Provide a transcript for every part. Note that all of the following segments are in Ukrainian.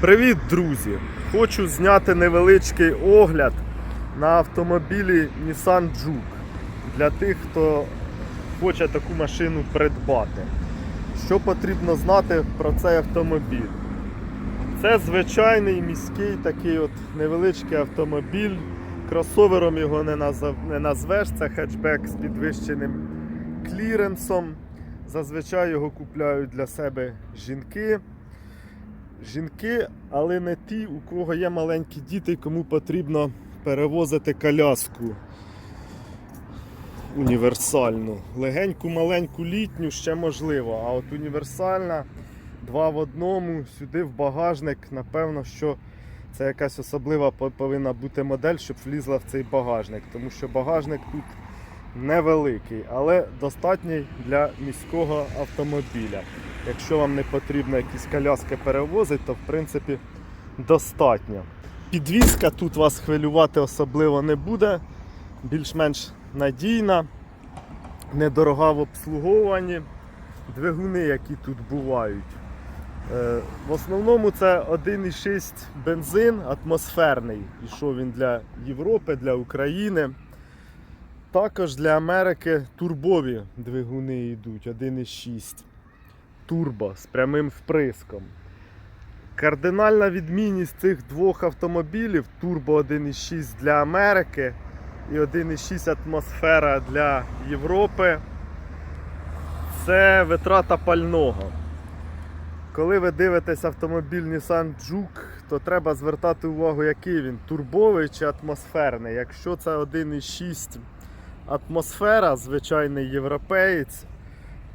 Привіт, друзі! Хочу зняти невеличкий огляд на автомобілі Nissan Juke для тих, хто хоче таку машину придбати. Що потрібно знати про цей автомобіль? Це звичайний міський такий от невеличкий автомобіль. Кросовером його не, назав... не назвеш, це хетчбек з підвищеним кліренсом. Зазвичай його купляють для себе жінки. Жінки, але не ті, у кого є маленькі діти, кому потрібно перевозити коляску універсальну. Легеньку, маленьку літню ще можливо, а от універсальна два в одному, сюди в багажник, напевно, що це якась особлива повинна бути модель, щоб влізла в цей багажник, тому що багажник тут невеликий, але достатній для міського автомобіля. Якщо вам не потрібно якісь коляски перевозити, то в принципі достатньо. Підвізка тут вас хвилювати особливо не буде, більш-менш надійна, недорога в обслуговуванні. Двигуни, які тут бувають. Е, В основному це 1,6 бензин атмосферний. Ішов він для Європи, для України. Також для Америки турбові двигуни йдуть 1,6 турбо з прямим вприском. Кардинальна відмінність цих двох автомобілів турбо 1,6 для Америки і 1,6 атмосфера для Європи. Це витрата пального. Коли ви дивитесь автомобіль Nissan Juke, то треба звертати увагу, який він турбовий чи атмосферний. Якщо це 1,6 атмосфера, звичайний європеєць,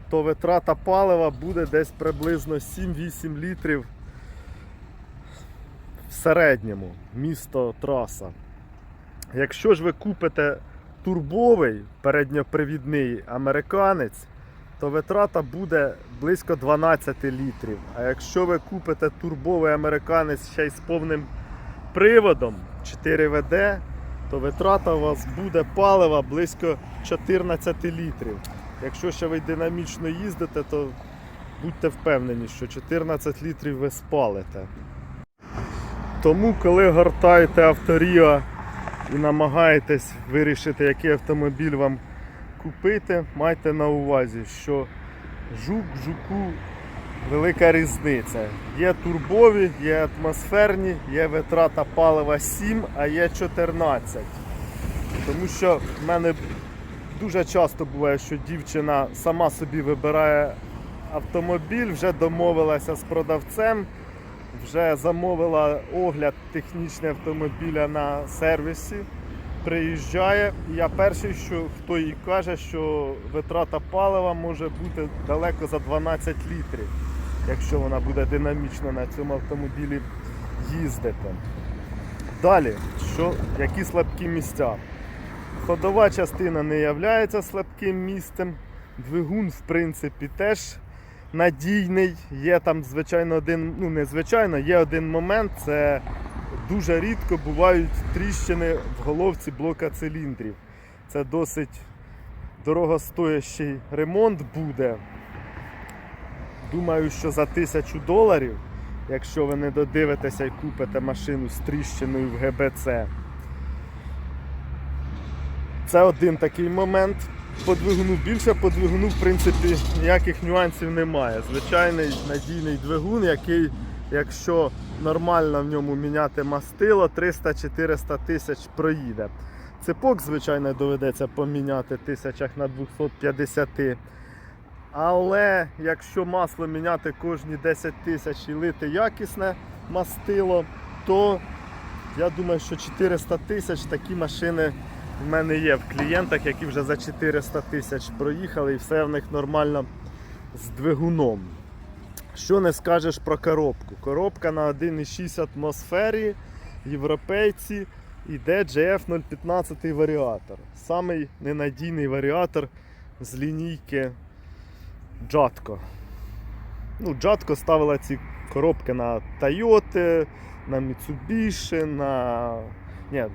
то витрата палива буде десь приблизно 7-8 літрів в середньому місто траса. Якщо ж ви купите турбовий передньопривідний американець, то витрата буде близько 12 літрів. А якщо ви купите турбовий американець ще й з повним приводом 4 ВД, то витрата у вас буде палива близько 14 літрів. Якщо ще ви динамічно їздите, то будьте впевнені, що 14 літрів ви спалите. Тому, коли гортаєте авторіо і намагаєтесь вирішити, який автомобіль вам купити, майте на увазі, що жук жуку велика різниця. Є турбові, є атмосферні, є витрата палива 7, а є 14. Тому що в мене дуже часто буває, що дівчина сама собі вибирає автомобіль, вже домовилася з продавцем, вже замовила огляд технічний автомобіля на сервісі. Приїжджає, і я перший, що хто їй каже, що витрата палива може бути далеко за 12 літрів, якщо вона буде динамічно на цьому автомобілі їздити. Далі, що, які слабкі місця? Ходова частина не є слабким місцем. Двигун, в принципі, теж надійний. Є там, звичайно, один, ну не звичайно, є один момент, це дуже рідко бувають тріщини в головці блока циліндрів. Це досить дорогостоящий ремонт буде. Думаю, що за тисячу доларів, якщо ви не додивитеся і купите машину з тріщиною в ГБЦ. Це один такий момент. По двигуну більше, по двигуну, в принципі, ніяких нюансів немає. Звичайний надійний двигун, який, якщо нормально в ньому міняти мастило, 300-400 тисяч проїде. Цепок, звичайно, доведеться поміняти тисячах на 250. Але якщо масло міняти кожні 10 тисяч і лити якісне мастило, то я думаю, що 400 тисяч такі машини в мене є в клієнтах, які вже за 400 тисяч проїхали і все в них нормально з двигуном. Що не скажеш про коробку? Коробка на 1,6 атмосфері, європейці, іде GF 015 варіатор. Самий ненадійний варіатор з лінійки Jatco. Ну, Jatco ставила ці коробки на Toyota, на Mitsubishi, на. Ні,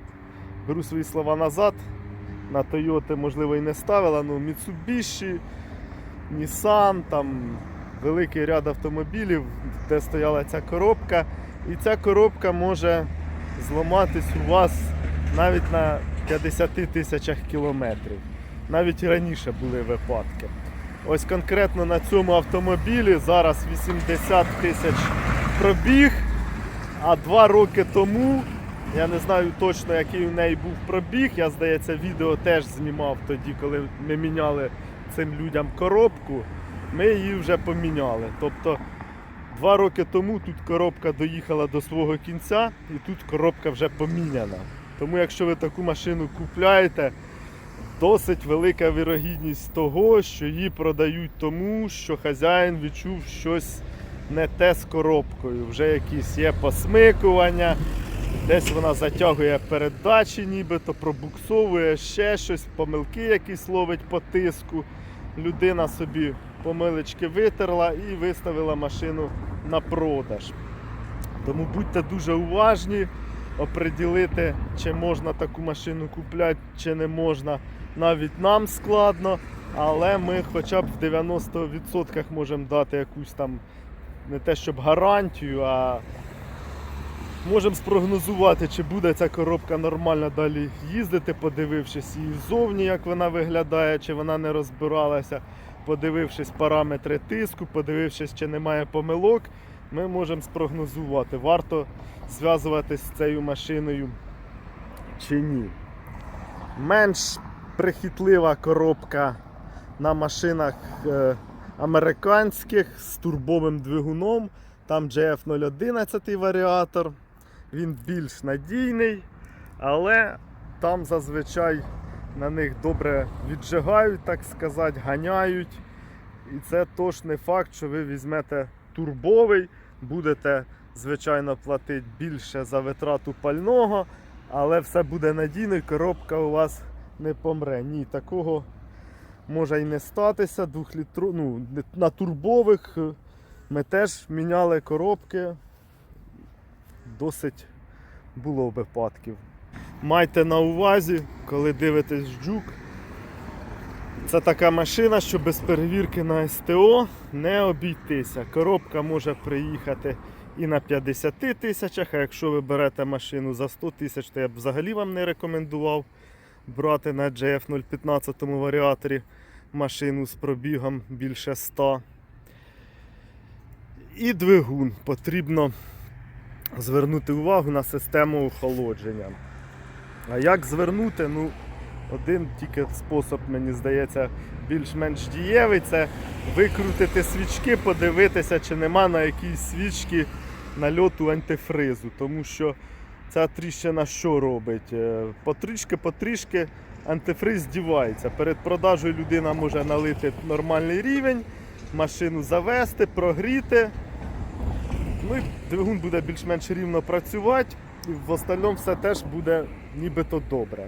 беру свої слова назад. На Toyota, можливо, і не ставила, але Mitsubishi, Nissan, там великий ряд автомобілів, де стояла ця коробка. І ця коробка може зламатись у вас навіть на 50 тисячах кілометрів. Навіть раніше були випадки. Ось конкретно на цьому автомобілі зараз 80 тисяч пробіг, а два роки тому, я не знаю точно, який у неї був пробіг. Я, здається, відео теж знімав тоді, коли ми міняли цим людям коробку. Ми її вже поміняли. Тобто два роки тому тут коробка доїхала до свого кінця і тут коробка вже поміняна. Тому якщо ви таку машину купляєте, досить велика вірогідність того, що її продають тому, що хазяїн відчув щось не те з коробкою. Вже якісь є посмикування, десь вона затягує передачі, нібито пробуксовує ще щось, помилки якісь ловить по тиску. Людина собі помилочки витерла і виставила машину на продаж. Тому будьте дуже уважні, оприділити, чи можна таку машину купляти, чи не можна. Навіть нам складно, але ми хоча б в 90% можемо дати якусь там не те щоб гарантію, а можемо спрогнозувати, чи буде ця коробка нормально далі їздити, подивившись її ззовні, як вона виглядає, чи вона не розбиралася, подивившись параметри тиску, подивившись, чи немає помилок, ми можемо спрогнозувати, варто зв'язуватись з цією машиною чи ні. Менш прихитлива коробка на машинах е, американських з турбовим двигуном. Там JF011 варіатор. Він більш надійний, але там зазвичай на них добре віджигають, так сказати, ганяють. І це тож не факт, що ви візьмете турбовий, будете, звичайно, платити більше за витрату пального, але все буде надійно і коробка у вас не помре. Ні, такого може і не статися. Двохлітру... ну, на турбових ми теж міняли коробки. Досить було випадків. Майте на увазі, коли дивитесь джук. Це така машина, що без перевірки на СТО не обійтися. Коробка може приїхати і на 50 тисячах, а якщо ви берете машину за 100 тисяч, то я б взагалі вам не рекомендував брати на GF 015 варіаторі машину з пробігом більше 100. І двигун потрібно звернути увагу на систему охолодження. А як звернути? Ну, один тільки спосіб, мені здається, більш-менш дієвий це викрутити свічки, подивитися, чи нема на якійсь свічці нальоту антифризу. Тому що ця тріщина що робить? Е, Потрішки-потрішки антифриз дівається. Перед продажею людина може налити нормальний рівень, машину завести, прогріти. Ну двигун буде більш-менш рівно працювати, і в остальному все теж буде нібито добре.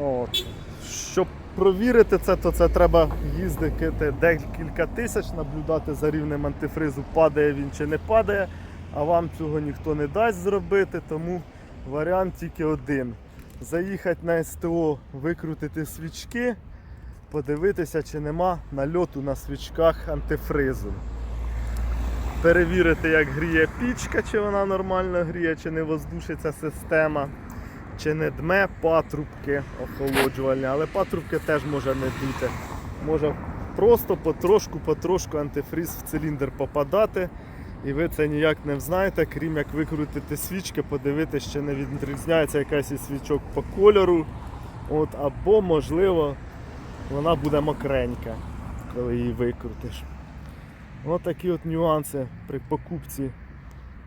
От. Щоб провірити це, то це треба їздити декілька тисяч, наблюдати за рівнем антифризу, падає він чи не падає, а вам цього ніхто не дасть зробити, тому варіант тільки один. Заїхати на СТО, викрутити свічки, подивитися, чи нема нальоту на свічках антифризу. Перевірити, як гріє пічка, чи вона нормально гріє, чи не воздушиться система, чи не дме патрубки охолоджувальні, але патрубки теж може не дути. Може просто потрошку-потрошку антифриз в циліндр попадати. І ви це ніяк не взнаєте, крім як викрутити свічки, подивитися, чи не відрізняється якась із свічок по кольору. От, або, можливо, вона буде мокренька, коли її викрутиш. Ось такі от нюанси при покупці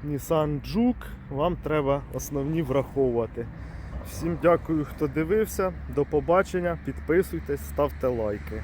Nissan Juke вам треба основні враховувати. Всім дякую, хто дивився. До побачення. Підписуйтесь, ставте лайки.